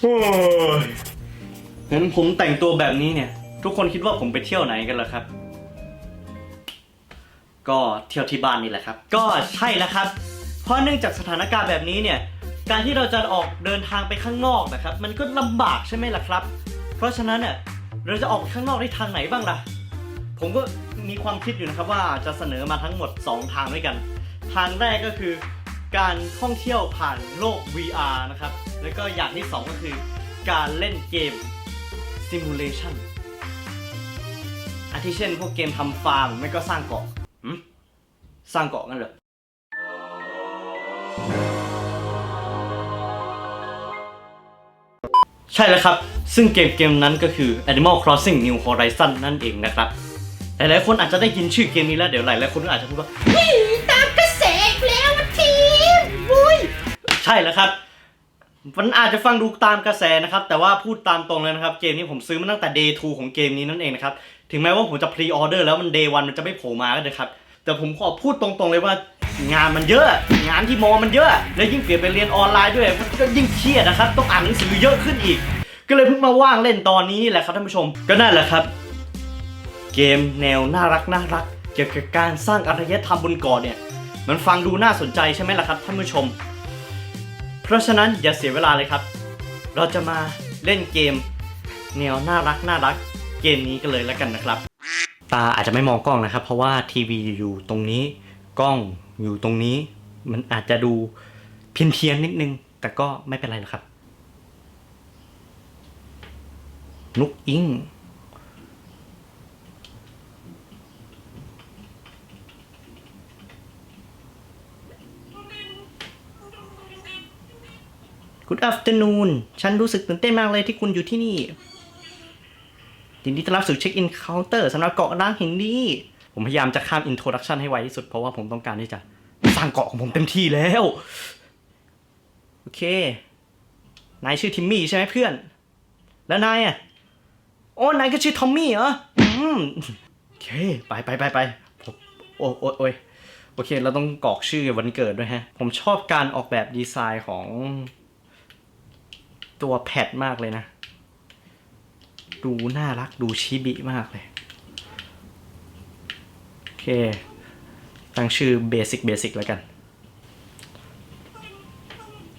โอ้ยเห็นผมแต่งตัวแบบนี้เนี่ย ทุกคนคิดว่าผมไปเที่ยวไหนกันล่ะครับ ก็เที่ยวที่บ้านนี่แหละครับ ก็ใช่แล้วครับ เพราะเนื่องจากสถานการณ์แบบนี้เนี่ย การที่เราจะออกเดินทางไปข้างนอกนะครับ มันก็ลำบากใช่ไหมล่ะครับ เพราะฉะนั้นเนี่ยเราจะออกไปข้างนอกได้ทางไหนบ้างล่ะ ผมก็มีความคิดอยู่นะครับว่าจะเสนอมาทั้งหมด 2 ทางด้วยกัน ทางแรกก็คือ การท่องเที่ยวผ่านโลก VR นะครับ แล้วก็อย่างที่ 2 ก็คือ การเล่นเกม Simulation อาทิเช่น พวกเกมทำฟาร์มไม่ก็สร้างเกาะสร้างเกาะงั้นเหรอใช่แล้วครับ ซึ่งเกมเกมนั้นก็คือ Animal Crossing New Horizon นั่นเองนะครับ หลายๆคนอาจจะได้ยินชื่อเกมนี้แล้ว เดี๋ยวหลายๆคนก็อาจจะพูดว่า ช่แล้วครับ มันอาจจะฟังดูตามกระแสนะครับ แต่ว่าพูดตามตรงเลยนะครับ เกมนี้ผมซื้อมาตั้งแต่ day 2 ของเกมนี้นั่นเองนะครับ ถึงแม้ว่าผมจะ pre order แล้วมัน day 1มันจะไม่โผล่มาก็เถอะครับ แต่ผมขอพูดตรงๆเลยว่างานมันเยอะ งานที่มอมันเยอะ แล้วยิ่งเปลี่ยนไปเรียนออนไลน์ด้วย มันก็ยิ่งเครียดนะครับ ต้องอ่านหนังสือเยอะขึ้นอีก ก็เลยเพิ่งมาว่างเล่นตอนนี้แหละครับท่านผู้ชม ก็นั่นแหละครับ เกมแนวน่ารักน่ารักเกี่ยวกับการสร้างอารยธรรมบนเกาะเนี่ย มันฟังดูน่าสนใจใช่ไหมล่ะครับท่านผู้ชม เพราะฉะนั้นอย่าเสียเวลาเลยครับ เราจะมาเล่นเกม แนวน่ารักน่ารักเกมนี้กันเลยแล้วกันนะครับ ตาอาจจะไม่มองกล้องนะครับ เพราะว่าทีวีอยู่ตรงนี้กล้องอยู่ตรงนี้ มันอาจจะดูเพี้ยนเพียนๆนิดนึง แต่ก็ไม่เป็นไรหรอกครับนุกอิง Good afternoon ฉันรู้สึกตื่นเต้นมากเลยที่คุณอยู่ที่นี่ยินดีต้อนรับสู่เช็คอินเคาน์เตอร์สำหรับเกาะร้างแห่งนี้ ผมพยายามจะข้ามอินโทรดักชันให้ไวที่สุด เพราะว่าผมต้องการที่จะสร้างเกาะของผมเต็มที่แล้ว โอเค นายชื่อทิมมี่ใช่ไหมเพื่อน แล้วนายอะ โอ้ นายก็ชื่อทอมมี่เหรอ อืม โอเค ไปไปไปไปผมโอ้โอ้โอ้ยโอเค เราต้องกรอกชื่อวันเกิดด้วยฮะ ผมชอบการออกแบบดีไซน์ของ ตัวแพดมากเลยนะ ดูน่ารักดูชิบิมากเลย โอเค ตั้งชื่อเบสิกเบสิกแล้วกัน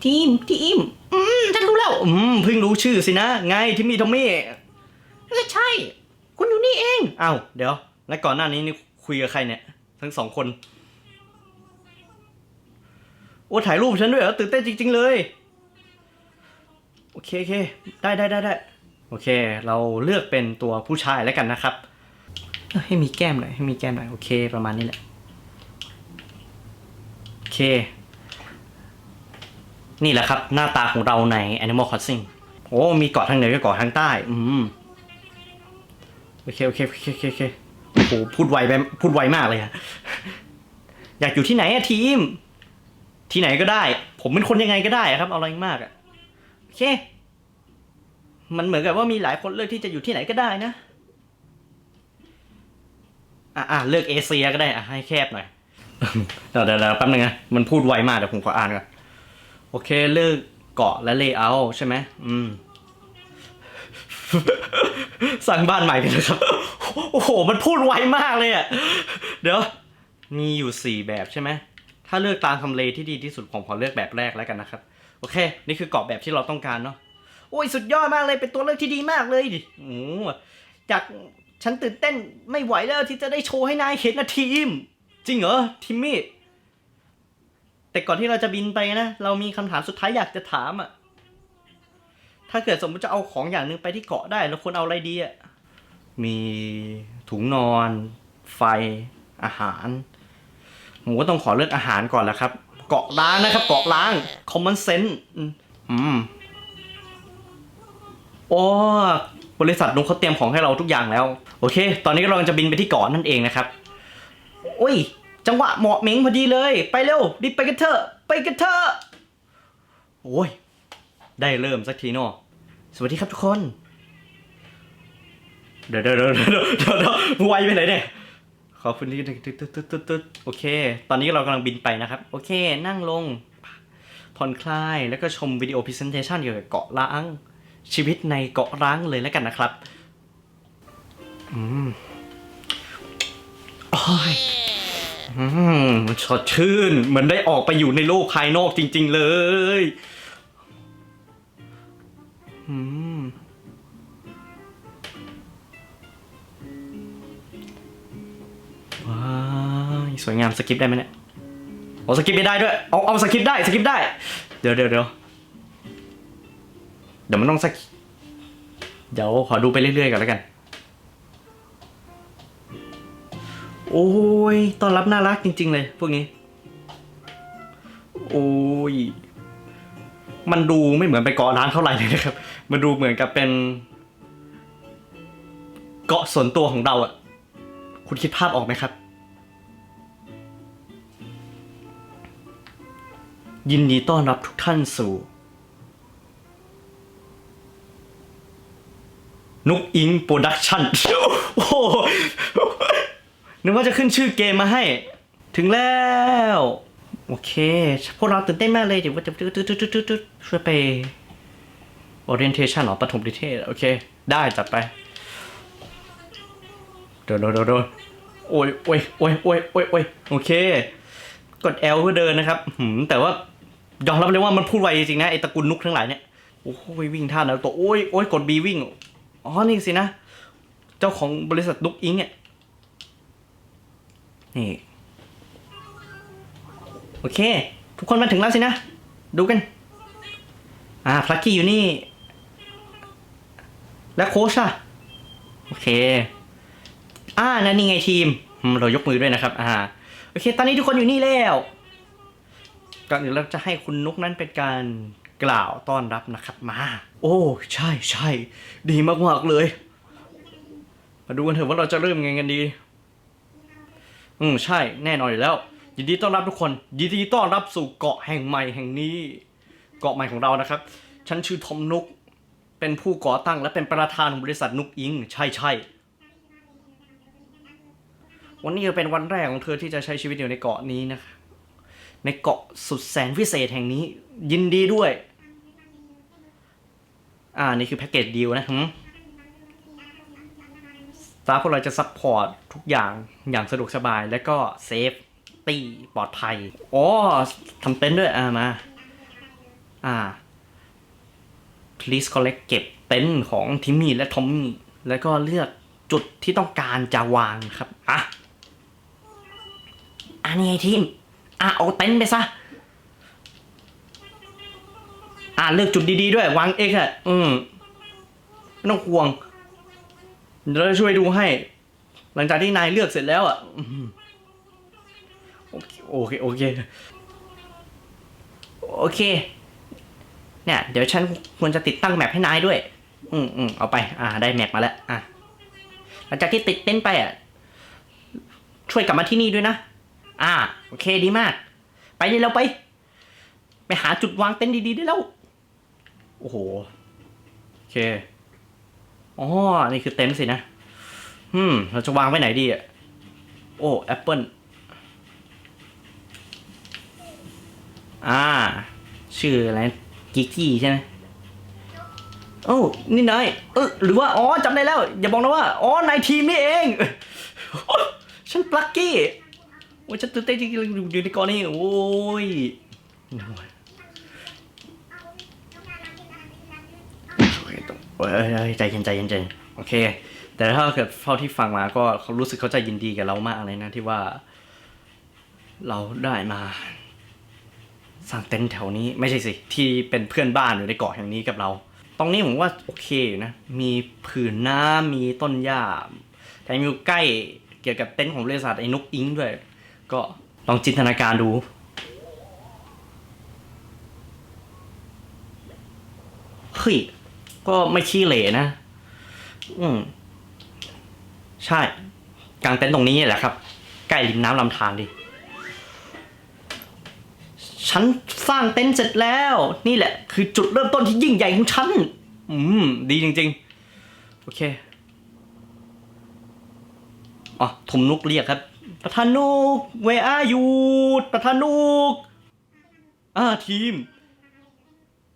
ทีมทีมอืมฉันรู้แล้ว อืมเพิ่งรู้ชื่อสินะ ไงทิมมี่ทอมมี่เออใช่ คุณอยู่นี่เองอ้าวเดี๋ยว แล้วก่อนหน้านี้นี่คุยกับใครเนี่ย ทั้งสองคน โอ้ถ่ายรูปฉันด้วยเหรอตื่นเต้นจริง ๆ เลย อเคโอเคได้ได้ได้ได้โอเค เราเลือกเป็นตัวผู้ชายแล้วกันนะครับ ให้มีแก้มหน่อยให้มีแก้มหน่อยโอเค ประมาณนี้แหละโอเค นี่แหละครับหน้าตาของเราใน Animal Crossing โอ้มีเกาะทางเหนือกับเกาะทางใต้ อืมโอเคโอเคโอเคโอเคโอเคโอ้โหพูดไวไปพูดไวมากเลยอะอยากอยู่ที่ไหนอะทีม ที่ไหนก็ได้ ผมเป็นคนยังไงก็ได้ครับ เอาอะไรมากอะ เค มันเหมือนกับว่ามีหลายคนเลือกที่จะอยู่ที่ไหนก็ได้นะ อะอะเลือกเอเชียก็ได้อะให้แคบหน่อยเดี๋ยวเดี๋ยวแป๊บนึงนะมันพูดไวมากเดี๋ยวผมขออ่านก่อนโอเคเลือกเกาะและเลเยอร์ใช่ไหมอืมสั่งบ้านใหม่กันนะครับ โอ้โห มันพูดไวมากเลยอะ เดี๋ยว มีอยู่สี่แบบใช่ไหม ถ้าเลือกตามทำเลที่ดีที่สุดผมขอเลือกแบบแรกแล้วกันนะครับ โอเค นี่คือเกาะแบบที่เราต้องการเนาะโอ้ยสุดยอดมากเลยเป็นตัวเลือกที่ดีมากเลยดิโอ้โหจากฉันตื่นเต้นไม่ไหวแล้วที่จะได้โชว์ให้นายเห็นนะทีม จริงเหรอทิมมี่แต่ก่อนที่เราจะบินไปนะ เรามีคำถามสุดท้ายอยากจะถามอะถ้าเกิดสมมติจะเอาของอย่างหนึ่งไปที่เกาะได้เราควรเอาอะไรดีอะมีถุงนอน ไฟ อาหาร ผมก็ต้องขอเลือกอาหารก่อนแหละครับ เกาะล้างนะครับ เกาะล้าง common sense อืมอืมโอ้บริษัทนุ้งเขาเตรียมของให้เราทุกอย่างแล้ว โอเค ตอนนี้เรากำลังจะบินไปที่เกาะนั่นเองนะครับโอ้ย จังหวะเหมาะเหม็งพอดีเลย ไปเร็วรีบไปกันเถอะไปกันเถอะโอ้ย ได้เริ่มสักทีเนาะสวัสดีครับทุกคน เดี๋ยวเดี๋ยวเดี๋ยวเดี๋ยวเดี๋ยวเดี๋ยวไวไปไหนเนี่ย ขอบคุณที่ตึ๊ดตึ๊ดตึ๊ดตึ๊ดตึ๊ดโอเค ตอนนี้เรากำลังบินไปนะครับ โอเค นั่งลง ผ่อนคลาย แล้วก็ชมวิดีโอพรีเซนเทชันเกี่ยวกับเกาะล้าง ชีวิตในเกาะร้างเลยแล้วกันนะครับอืมโอ้ยอืมสดชื่น เหมือนได้ออกไปอยู่ในโลกภายนอกจริง ๆ เลย อืม วยงามสกิปได้ไหมเนี่ยโอ้สกิปไม่ได้ด้วย เอาเอาสกิปได้สกิปได้ เดี๋ยวเดี๋ยวเดี๋ยวเดี๋ยวมันต้องสกเดี๋ยวขอดูไปเรื่อยๆก่อนแล้วกัน โอ้ยตอนรับน่ารักจริง ๆ เลย พวกนี้ โอ้ย มันดูไม่เหมือนไปเกาะร้างเท่าไหร่เลยนะครับ มันดูเหมือนกับเป็น เกาะส่วนตัวของเราอะคุณคิดภาพออกไหมครับ ยินดีต้อนรับทุกท่านสู่ นุกอิงโปรดักชั่นโอ้โหนึกว่าจะขึ้นชื่อเกมมาให้ ถึงแล้ว โอเค พวกเราตื่นเต้นมากเลยเดี๋ยวว่าจะช่วยไป orientation หรอปฐมนิเทศ โอเค ได้จัดไปเดี๋ยวเดี๋ยวเดี๋ยวเดี๋ยวโอ้ยโอ้ยโอ้ยโอ้ยโอ้ยโอ้ยโอเค กด L เพื่อเดินนะครับแต่ว่า ยอมรับเลยว่ามันพูดไวจริงนะไอตระกูลนุกทั้งหลายเนี่ยโอ้ยวิ่งท่าแล้วตัวโอ้ยโอ้ยกด B วิ่งอ๋อนี่สินะ เจ้าของบริษัทนุกอิงเนี่ยนี่โอเค ทุกคนมาถึงแล้วสินะ ดูกัน อ่าพลักกี้อยู่นี่ และโค้ชอะโอเค อ่านั่นนี่ไงทีม เรายกมือด้วยนะครับ อ่า โอเค ตอนนี้ทุกคนอยู่นี่แล้ว ก่อนอื่นเราจะให้คุณนุกนั้นเป็นการกล่าวต้อนรับนะครับมา โอ้ ใช่ใช่ดีมากๆเลย มาดูกันเถอะว่าเราจะเริ่มไงกันดี อืมใช่แน่นอนอยู่แล้ว ยินดีต้อนรับทุกคน ยินดีต้อนรับสู่เกาะแห่งใหม่แห่งนี้ เกาะใหม่ของเรานะครับ ฉันชื่อทอมนุก เป็นผู้ก่อตั้งและเป็นประธานของบริษัทนุกอิง ใช่ใช่วันนี้จะเป็นวันแรกของเธอที่จะใช้ชีวิตอยู่ในเกาะนี้นะคะ ในเกาะสุดแสนพิเศษแห่งนี้ ยินดีด้วย อ่า นี่คือแพ็กเกจดีลนะหืมสตาพวกเราจะซัพพอร์ตทุกอย่างอย่างสะดวกสบายและก็เซฟตี้ปลอดภัยอ๋อทำเต็นท์ด้วยอ่ามา อ่า please collect เก็บเต็นท์ของทิมมี่และทอมมี่แล้วก็เลือกจุดที่ต้องการจะวางครับ อะ อันนี้ไงทีม อะเอาเต็นท์ไปซะ อะเลือกจุดดีๆด้วยวางเองอะอืมไม่ต้องห่วงเดี๋ยวเราช่วยดูให้ หลังจากที่นายเลือกเสร็จแล้วอะโอเคโอเคโอเคโอเค เนี่ย เดี๋ยวฉันควรจะติดตั้งแมปให้นายด้วย อืมอืมเอาไป อ่า ได้แมปมาแล้ว อะ หลังจากที่ติดเต้นท์ไปอะ ช่วยกลับมาที่นี่ด้วยนะ อ่าโอเคดีมาก ไปเลยเราไป ไปหาจุดวางเต็นท์ดีๆได้แล้ว โอ้โห โอเค อ๋อ นี่คือเต็นท์สินะ อืม เราจะวางไว้ไหนดีอะ โอ้แอปเปิลอ่า ชื่ออะไรกิกกี้ใช่ไหมโอ้นี่นายเออหรือว่า อ๋อจำได้แล้ว อย่าบอกนะว่า อ๋อนายทีมนี่เองฉันปลักกี้ อ้ยฉันตื่นเต้นจริงๆอยู่ในกอนี้โอ้ยโอ้ยต้องเอ้ยใจเย็นใจเย็นใจเย็นโอเค แต่ถ้าเกิดเท่าที่ฟังมาก็เขารู้สึกเขาใจยินดีกับเรามากเลยนะที่ว่า เราได้มาสร้างเต็นท์แถวนี้ไม่ใช่สิ ที่เป็นเพื่อนบ้านอยู่ในเกาะแห่งนี้กับเรา ตรงนี้ผมว่าโอเคอยู่นะ มีผืนน้ำมีต้นหญ้าแต่อยู่ใกล้เกี่ยวกับเต็นท์ของบริษัทไอ้นกอิงด้วย ก็ลองจินตนาการดู เฮ้ย ก็ไม่ขี้เหร่นะ อืม ใช่ กลางเต็นท์ตรงนี้แหละครับ ใกล้ริมน้ำลำธารดิฉันสร้างเต็นท์เสร็จแล้ว นี่แหละ คือจุดเริ่มต้นที่ยิ่งใหญ่ของฉัน อืม ดีจริง ๆ โอเค อ๋อทุมนุกเรียกครับ ประธานนุก where are you ประธานนุกอ่าทีม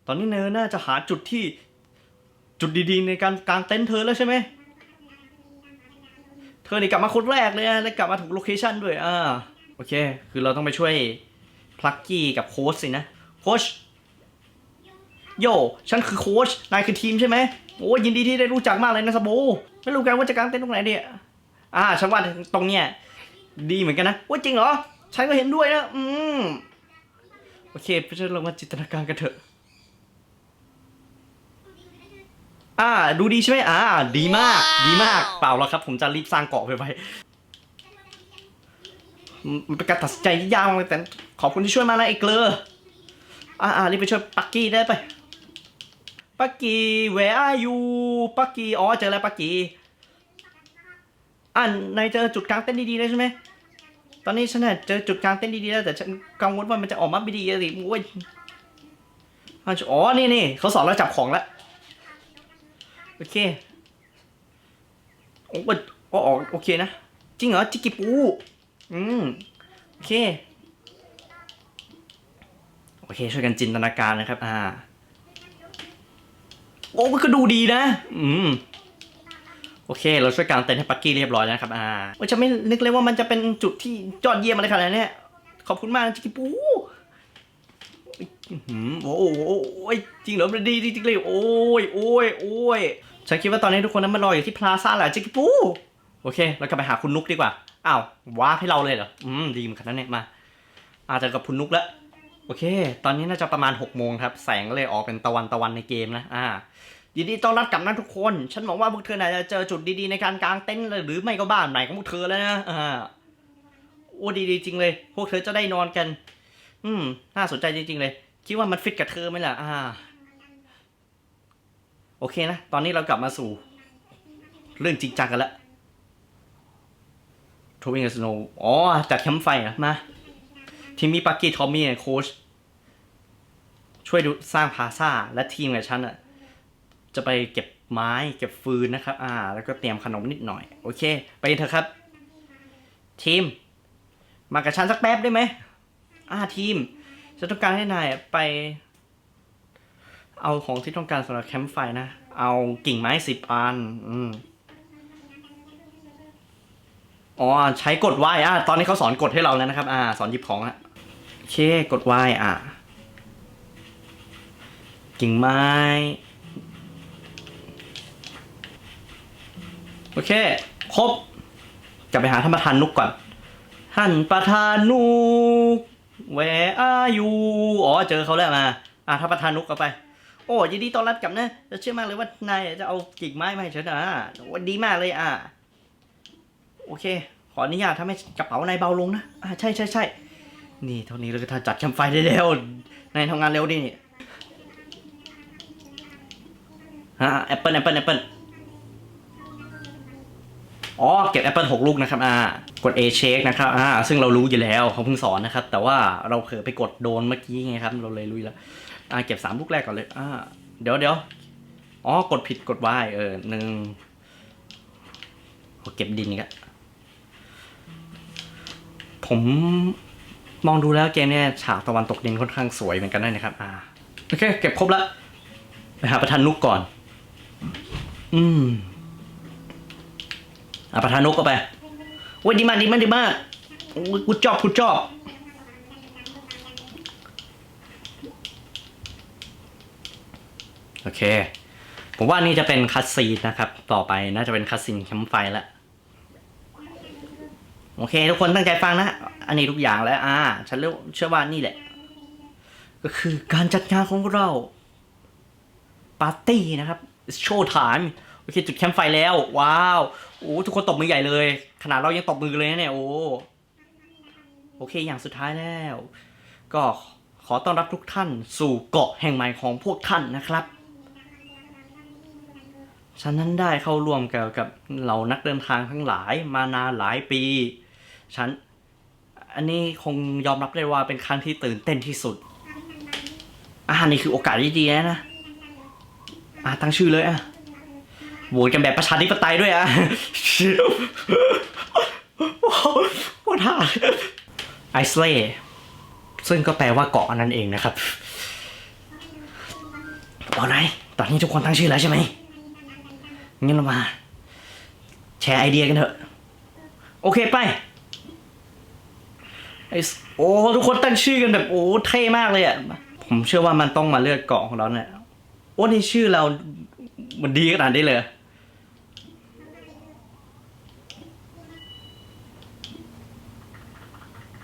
ตอนนี้เนอน่าจะหาจุดที่จุดดีๆ ในการกางเต็นท์เธอแล้วใช่ไหม เธอนี่กลับมาคนแรกเลยนะและกลับมาถูกโลเคชันด้วยอ่าโอเค คือเราต้องไปช่วยพลักกี้กับโค้ชสินะ โค้ชโยฉันคือโค้ชนายคือทีมใช่ไหมโอ้ยินดีที่ได้รู้จักมากเลยนะสบูไม่รู้กันว่าจะกางเต็นท์ตรงไหนเนี่ยอ่าฉันว่าตรงเนี้ย ดีเหมือนกันนะว่าจริงเหรอ ฉันก็เห็นด้วยนะ อืม โอเคไปช่วยเรามาจินตนาการกันเถอะ อ่า ดูดีใช่ไหมอ่า ดีมาก ดีมาก เปล่าหรอกครับ ผมจะรีบสร้างเกาะไปไว้อืมมันเป็นการตัดสินใจที่ยากมากเลยแต่ขอบคุณที่ช่วยมานะไอ้เกลือ อ่าอ่ารีบไปช่วยปักกี้ได้ไปปักกี้ where are you ปักกี้ อ๋อ เจอแล้วปักกี้ อ่านายเจอจุดกลางเต้นดีๆแล้วใช่ไหมตอนนี้ฉันเจอจุดกลางเต้นดีๆแล้วแต่ฉันกังวลว่ามันจะออกมาไม่ดีอะสิโอ้ยอ๋อนี่นี่เขาสอนเราจับของแล้วโอเคโอ้โหอออ๋อโอเคนะจริงเหรอจิกิปูอืมโอเคโอเคช่วยกันจินตนาการนะครับ อ่า โอ้มันก็ดูดีนะ อืม โอเค เราช่วยกางเต็นท์ให้ปักกี้เรียบร้อยแล้วนะครับ อ่าว่าจะไม่นึกเลยว่ามันจะเป็นจุดที่ยอดเยี่ยมอะไรขนาดนี้ขอบคุณมากจิกิปูโอ้โหโอ้โหโอ้ยจริงเหรอมันดีจริงเลยโอ้ยโอ้ยโอ้ยฉันคิดว่าตอนนี้ทุกคนนั้นมารออยู่ที่พลาซ่าแหละจิกิปูโอเค เรากลับไปหาคุณนุกดีกว่า อ้าวว้าให้เราเลยเหรอ อืม ดีเหมือนกันนั่นเนี่ยมา อาจจะกับคุณนุกแล้ว โอเค ตอนนี้น่าจะประมาณ6กโมงครับ แสงก็เลยออกเป็นตะวันตะวันในเกมนะ อ่า ยินดีต้อนรับกลับนะทุกคน ฉันหวังว่าพวกเธอน่าจะเจอจุดดีๆในการกางเต็นท์เลยหรือไม่ก็บ้านไหนของพวกเธอแล้วนะอ่าโอ้ดีๆจริงเลย พวกเธอจะได้นอนกัน อืม น่าสนใจจริง ๆ เลย คิดว่ามันฟิตกับเธอไหมล่ะ อ่า โอเคนะ ตอนนี้เรากลับมาสู่ เรื่องจริงจังกันล้วทวิงกับสโนว์อ๋อ จัดแคมป์ไฟอะมา ทีมมีปักกี้ทอมมี่โค้ชช่วยดูสร้างพาซ่าและทีมกับฉันอะ จะไปเก็บไม้เก็บฟืนนะครับ อ่า แล้วก็เตรียมขนมนิดหน่อย โอเค ไปกันเถอะครับ ทีม มากับฉันสักแป๊บได้ไหมอ่าทีมฉันต้องการให้นายไป เอาของที่ต้องการสำหรับแคมป์ไฟนะ เอากิ่งไม้สิบอัน อืมอ๋อใช้กดไหวอะตอนนี้เขาสอนกดให้เราแล้วนะครับ อ่า สอนหยิบของอะโอเค กดไหวอะ กิ่งไม้ โอเค ครบกลับไปหาท่านประธานนุกก่อน ท่านประธานนุก where are you อ๋อ เจอเขาแล้วมา อะท่านประธานนุกเอาไป โอ้ยินดีต้อนรับกลับนะจะเชื่อมากเลยว่านายจะเอากิ่งไม้มาให้ฉันนะโอ้ดีมากเลยอะ โอเค ขออนุญาตทำให้กระเป๋านายเบาลงนะ อ่าใช่ใช่ใช่นี่เท่านี้เราก็จัดแคมไฟได้แล้วนายทำงานเร็วดินี่ฮะแอปเปิลแอปเปิลแอปเปิล อ๋อเก็บแอปเปิลหกลูกนะครับอ่ากด A shake นะครับอ่าซึ่งเรารู้อยู่แล้วเขาเพิ่งสอนนะครับ แต่ว่าเราเผลอไปกดโดนเมื่อกี้ไงครับ เราเลยรู้อยู่แล้วอ่าเก็บสามลูกแรกก่อนเลยอ่าเดี๋ยวเดี๋ยวอ๋อกดผิดกด Y เออหนึ่งโอ้เก็บดินกแล้วผมมองดูแล้วเกมเนี่ยฉากตะวันตกดินค่อนข้างสวยเหมือนกันด้นะครับอ่าโอเคเก็บครบแล้วไปหาประธานนุกก่อน อืม อะประธานนุกก็ไปโอ้ยดีมากดีมากดีมากโอ้ยกูจอบกูจอบโอเค ผมว่านี่จะเป็นคัสซีนนะครับ ต่อไปน่าจะเป็นคัสซีนแคมป์ไฟแล้วโอเค ทุกคนตั้งใจฟังนะ อันนี้ทุกอย่างแล้ว อ่า ฉันเชื่อเชื่อว่านี่แหละ ก็คือการจัดงานของเรา ปาร์ตี้นะครับ โชว์ถามโอเค จุดแคมป์ไฟแล้ว ว้าว โอ้ทุกคนตบมือใหญ่เลย ขนาดเรายังตบมือเลยนะเนี่ยโอ้โอเคอย่างสุดท้ายแล้ว ก็ขอต้อนรับทุกท่านสู่เกาะแห่งใหม่ของพวกท่านนะครับฉันนั้นได้เข้าร่วมกับกับเหล่านักเดินทางทั้งหลายมานานหลายปี ฉัน อันนี้คงยอมรับได้ว่าเป็นครั้งที่ตื่นเต้นที่สุด อ่านี่คือโอกาสที่ดีนะนะอ่าตั้งชื่อเลยอะ โหวตกันแบบประชาธิปไตยด้วยอะโคตรห่าไอซ์เลซึ่งก็แปลว่าเกาะนั่นเองนะครับเอาไหนตอนนี้ทุกคนตั้งชื่อแล้วใช่ไหมงั้นเรามา แชร์ไอเดียกันเถอะ โอเคไปไอโอ้ทุกคนตั้งชื่อกันแบบโอ้เท่มากเลยอะผมเชื่อว่ามันต้องมาเลือกเกาะของเราเนี่ยโอ้ในชื่อเรามันดีขนาดนี้เลยเหร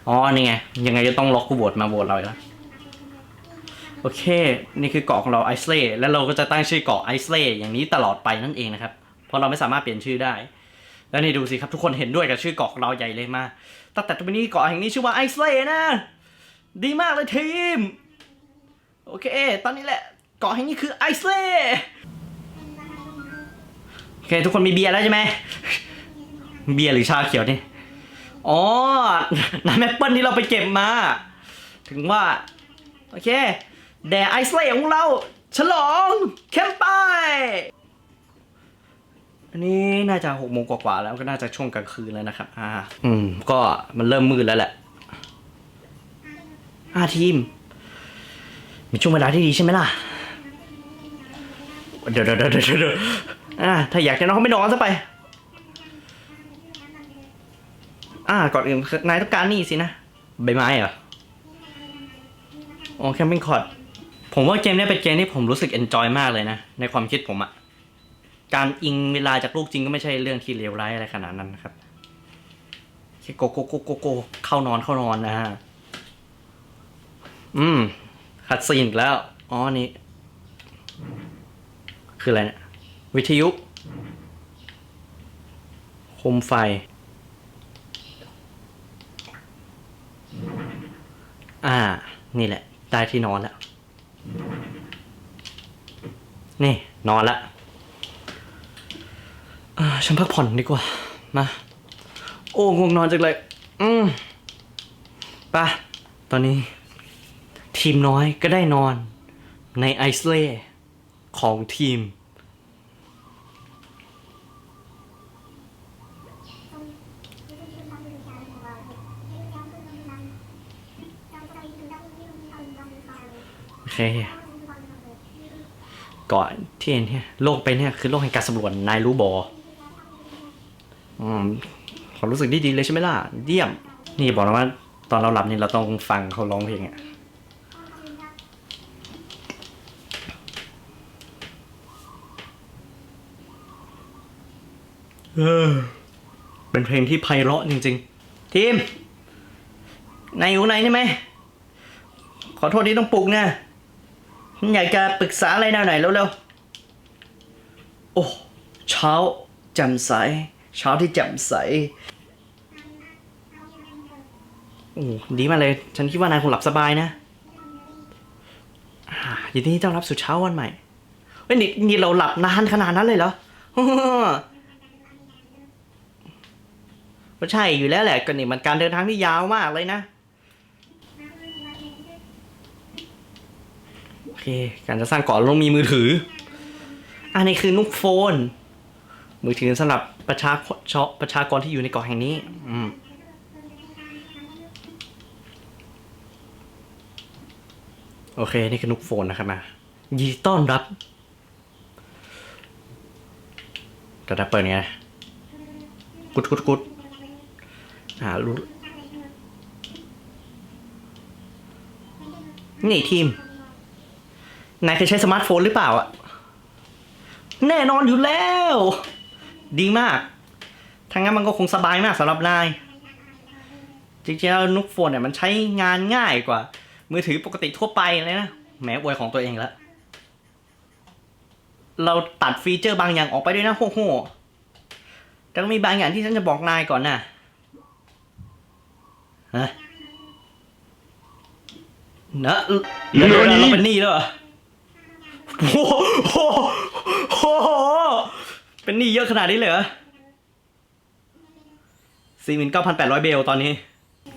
อ๋อนี่ไง ยังไงจะต้องล็อกกูโหวตมาโหวตเราอีกแล้วโอเค นี่คือเกาะของเราไอซ์เล่แล้วเราก็จะตั้งชื่อเกาะไอซ์เล่อย่างนี้ตลอดไปนั่นเองนะครับ เพราะเราไม่สามารถเปลี่ยนชื่อได้ แล้วนี่ดูสิครับทุกคนเห็นด้วยกับชื่อเกาะของเราใหญ่เลยมากตั้งแต่ตรงนี้เกาะแห่งนี้ชื่อว่าไอซ์เล่นะ ดีมากเลยทีม โอเค ตอนนี้แหละเกาะแห่งนี้คือไอซ์เล่โอเค ทุกคนมีเบียร์แล้วใช่ไหมเบียร์หรือชาเขียวนี่ อ๋อน้ำแอปเปิลที่เราไปเก็บมา ถึงว่า โอเค แด่ไอซ์เล่ของเรา ฉลองแคมป์ไป อันนี้น่าจะหกโมงกว่าๆแล้วก็น่าจะช่วงกลางคืนแล้วนะครับ อ่า อืม ก็มันเริ่มมืดแล้วแหละอ่าทีม มีช่วงเวลาที่ดีใช่ไหมล่ะ เดี๋ยวเดี๋ยวเดี๋ยวเดี๋ยวเดี๋ยวอ่าถ้าอยากจะนอนก็ไม่นอนซะไป อ่าก่อนอื่นนายต้องการนี่สินะใบไม้เหรออ๋อแคมปิ้งคอร์ดผมว่าเกมนี้เป็นเกมที่ผมรู้สึกเอนจอยมากเลยนะ ในความคิดผมอะการอิงเวลาจากลูกจริงก็ไม่ใช่เรื่องที่เลวร้ายอะไรขนาดนั้นนะครับแค่โกโกโกโกโกเข้านอนเข้านอนนะฮะอืมคัดซีนอีกแล้ว อ๋อนี่ คืออะไรเนี่ยวิทยุ โคมไฟ อ่า นี่แหละ ได้ที่นอนแล้ว นี่ นอนละอ่าฉันพักผ่อนดีกว่า มา โอ้ง่วงนอนจังเลย อืมปะตอนนี้ ทีมน้อยก็ได้นอนในไอซ์เล่ของทีม โอเค ก่อนที่เนี่ยโลกไปเนี่ยคือโลกแห่งการสำรวจนายรู้บออืมความรู้สึกดีดีๆเลยใช่ไหมล่ะ เยี่ยม นี่บอกแล้วว่า ตอนเราหลับนี่เราต้องฟังเขาร้องเพลงอะเออเป็นเพลงที่ไพเราะจริง ๆ ทีมนายอยู่ไหนใช่ไหม ขอโทษที่ต้องปลุกเนะฉัน อยากจะปรึกษาอะไรหน่อยๆเร็วๆ โอ้ เช้าแจ่มใส เช้าที่แจ่มใส โอ้ ดีมากเลย ฉันคิดว่านายคงหลับสบายนะอ่ายินดีต้อนรับสู่เช้าวันใหม่เฮ้ยนี่นี่เราหลับนานขนาดนั้นเลยเหรอก็ใช่อยู่แล้วแหละก็นี่มันการเดินทางที่ยาวมากเลยนะ โอ เค การจะสร้างเกาะต้องมีมือถือ อันนี้คือนุกโฟน มือถือสำหรับประชาชประชากรที่อยู่ในเกาะแห่งนี้ อืมโอเค นี่คือนุกโฟนนะครับมายีต้อนรับกระดับเปิดไงกุดกุดกุดอ่ารู้นี่ทีม นายเคยใช้สมาร์ทโฟนหรือเปล่าอะแน่นอนอยู่แล้ว ดีมากถ้างั้นมันก็คงสบายมากสำหรับนาย จริงๆแล้วนุกโฟนเนี่ยมันใช้งานง่ายกว่า มือถือปกติทั่วไปเลยนะแหมอวยของตัวเองแล้วเราตัดฟีเจอร์บางอย่างออกไปด้วยนะโหโหแต่ก็มีบางอย่างที่ฉันจะบอกนายก่อนนะฮะนะเราเราเป็นหนี้แล้วเหรอ โอ้โหโอ้โห เป็นหนี้เยอะขนาดนี้เลยเหรอสี่หมื่นเก้าพันแปดร้อยเบลตอนนี้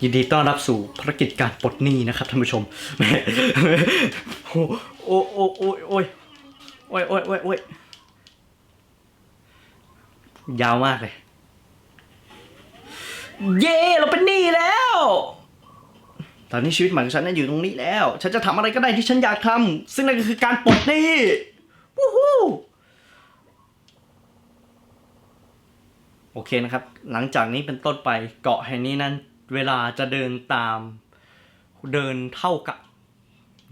ยินดีต้อนรับสู่ภารกิจการปลดหนี้นะครับท่านผู้ชมโอ้โอ้โอ้โอ้ยโอ้ยโอ้ยโอ้ยโอ้ยยาวมากเลย เย้เราเป็นหนี้แล้ว ตอนนี้ชีวิตใหม่ของฉันนั้นอยู่ตรงนี้แล้ว ฉันจะทำอะไรก็ได้ที่ฉันอยากทำซึ่งนั่นก็คือการปลดหนี้วู้ฮู้เคนะครับ หลังจากนี้เป็นต้นไปเกาะแห่งนี้นั้น เวลาจะเดินตาม เดินเท่ากับ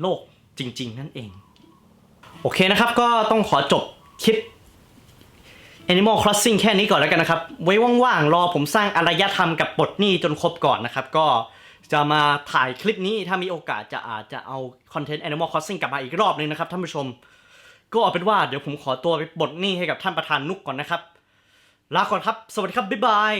โลกจริง ๆ นั่นเอง โอเคนะครับ ก็ต้องขอจบคลิป Animal Crossing แค่นี้ก่อนแล้วกันนะครับ ไว้ว่างๆ รอผมสร้างอารยธรรมกับปลดหนี้จนครบก่อนนะครับ ก็ จะมาถ่ายคลิปนี้ถ้ามีโอกาสจะอาจจะเอาคอนเทนต์ Animal Crossing กลับมาอีกรอบนึงนะครับท่านผู้ชม ก็เอาเป็นว่าเดี๋ยวผมขอตัวไปบทหนี้ให้กับท่านประธานนุกก่อนนะครับ ลาก่อนครับ สวัสดีครับ บ๊ายบาย